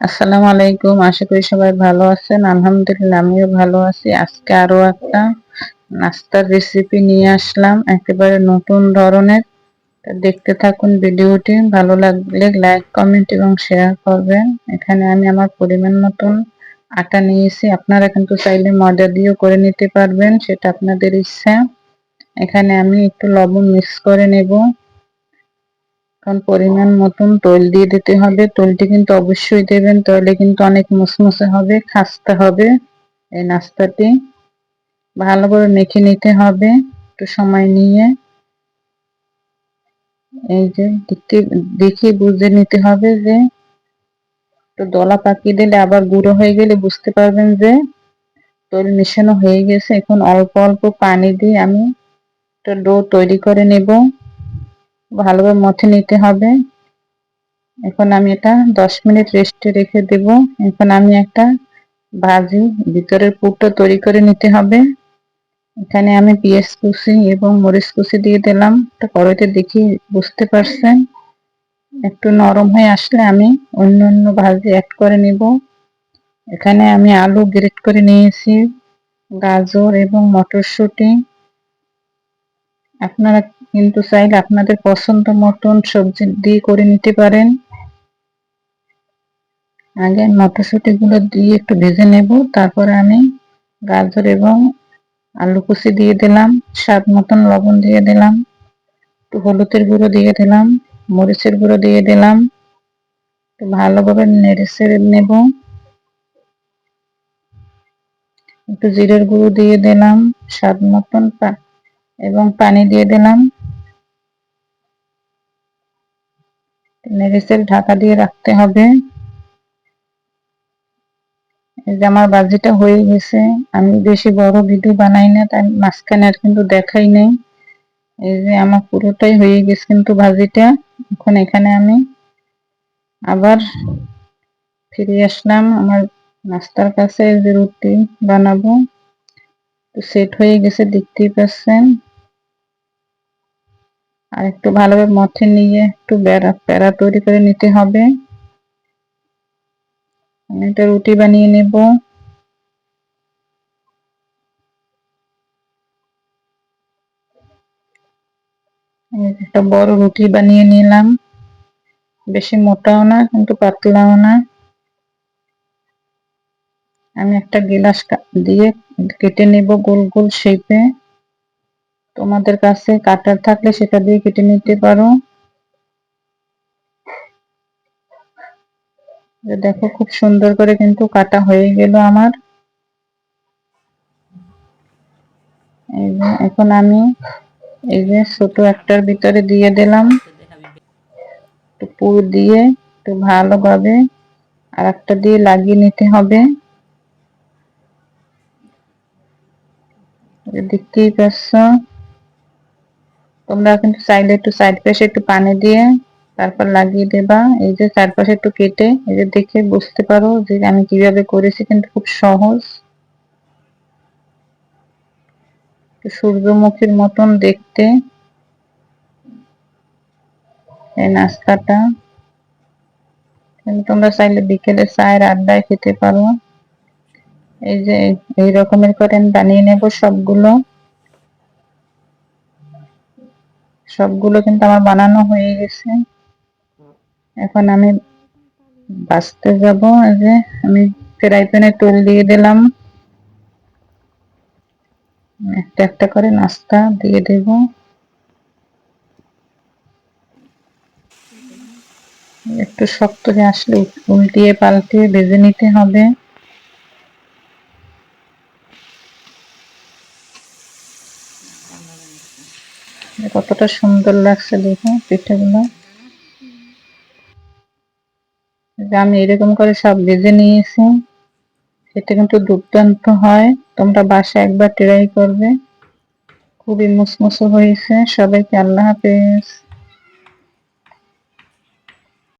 আসসালামু আলাইকুম, আশা করি সবাই ভালো আছেন। আলহামদুলিল্লাহ, আমিও ভালো আছি। আজকে আরও একটা নাস্তার রেসিপি নিয়ে আসলাম, একেবারে নতুন ধরনের। দেখতে থাকুন ভিডিওটি, ভালো লাগলে লাইক কমেন্ট এবং শেয়ার করবেন। এখানে আমি আমার পরিমাণ মতন আটা নিয়েছি। আপনারা কিন্তু চাইলে ময়দা দিয়েও করে নিতে পারবেন, সেটা আপনাদের ইচ্ছা। এখানে আমি একটু লবণ মিক্স করে নেব। কারণ পরিমাণ মতন তৈল দিয়ে দিতে হবে। তৈলটি কিন্তু অবশ্যই দেবেন তাহলে কিন্তু অনেক মুসমুসে হবে, খাস্তে হবে এই নাস্তাটি। ভালো করে মেখে নিতে হবে, একটু সময় নিয়ে। এই যে দেখতে দেখে বুঝে নিতে হবে যে, একটু দলা পাকিয়ে দিলে আবার গুঁড়ো হয়ে গেলে বুঝতে পারবেন যে, তৈল মিশানো হয়ে গেছে। এখন অল্প অল্প পানি দিয়ে আমি একটা ডো তৈরি করে নেব। ভালোভাবে মথে নিতে হবে। এখন আমি এটা দশ মিনিট রেস্টে রেখে দেব। এখন আমি একটা ভাজি, ভিতরের পুরটা তৈরি করে নিতে হবে। এখানে আমি পেঁয়াজ কুচি এবং মরিচ কুচি দিয়ে দিলাম। একটা কড়াইতে দেখি, বুঝতে পারছেন? একটু নরম হয়ে আসলে আমি অন্য অন্য ভাজি অ্যাড করে নিব। এখানে আমি আলু গ্রেট করে নিয়েছি, গাজর এবং মটরশুঁটি। আপনারা কিন্তু চাইলে আপনাদের পছন্দ মতন সবজি দিয়ে করে নিতে পারেন। আগে মটরশুঁটি গুলো দিয়ে একটু ভেজে নেব, তারপরে আমি গাজর এবং আলু কুচি দিয়ে দিলাম, স্বাদ মতন লবণ দিয়ে দিলাম, একটু হলুদের গুঁড়ো দিয়ে দিলাম, মরিচের গুঁড়ো দিয়ে দিলাম, একটু ভালোভাবে নেড়ে ছেড়ে নেব। একটু জিরের গুঁড়ো দিয়ে দিলাম, স্বাদ মতন এবং পানি দিয়ে দিলাম। নেড়েচেড়ে ঢাকা দিয়ে রাখতে হবে। এই যে আমার বাজিটা হয়ে গেছে, আমি বেশি বড় ভিডিও বানাই না, তাই মাঝখানে আর কিন্তু দেখাই নেই। এই যে আমার পুরোটাই হয়ে গেছে কিন্তু ভাজিটা এখন এখানে আমি আবার ফিরে আসলাম, আমার নাস্তার কাছে যে রুটি বানাবো। সেট হয়ে গেছে, দেখতেই পাচ্ছেন। আর একটু ভালোভাবে মথে নিয়ে একটু বেড়া প্যারা তৈরি করে নিতে হবে। আমি একটা রুটি বানিয়ে নেব। একটা বড় রুটি বানিয়ে নিলাম। বেশি মোটাও না, কিন্তু পাতলাও না। আমি একটা গিলাস দিয়ে কেটে নেব গোল গোল শেপে তোমাদের কাছে কাটার থাকলে সেটা দিয়ে কেটে নিতে পারো। দেখো, খুব সুন্দর করে কিন্তু কাটা হয়ে গেল আমার। এখন আমি এই যে ছোট একটার ভিতরে দিয়ে দিলাম। পুর দিয়ে একটু ভালোভাবে আর একটা দিয়ে লাগিয়ে নিতে হবে। দেখতেই পাচ্ছ তোমরা কিন্তু চাইলে একটু সাইড পাশে একটু পানি দিয়ে তারপর লাগিয়ে দেবা। এই যে চারপাশে একটু কেটে, এই যে দেখে বুঝতে পারো যে আমি কীভাবে করেছি, কিন্তু খুব সহজ। সূর্যমুখীর মতন দেখতে। এই নাস্তাটা। তোমরা চাইলে বিকেলে চায়ের আড্ডায় খেতে পারো। এই যে এই রকমের করে আমি বানিয়ে নেব সবগুলো। সবগুলো কিন্তু আমার বানানো হয়ে গেছে। এখন আমি বাঁচতে যাব যে আমি ফ্রাই প্যানে তেল দিয়ে দিলাম। একটা একটা করে নাস্তা দিয়ে দেব। একটু শক্ত আসলে উল্টিয়ে পাল্টিয়ে ভেজে নিতে হবে। কতটা সুন্দর লাগছে দেখো পিঠাগুলো। আমি এরকম করে সব ভেজে নিয়েছি। সেটা কিন্তু দুর্দান্ত হয়। তোমরা বাসা একবার ট্রাই করবে। খুবই মুসমুসো হয়েছে। সবাইকে আল্লাহ হাফেজ।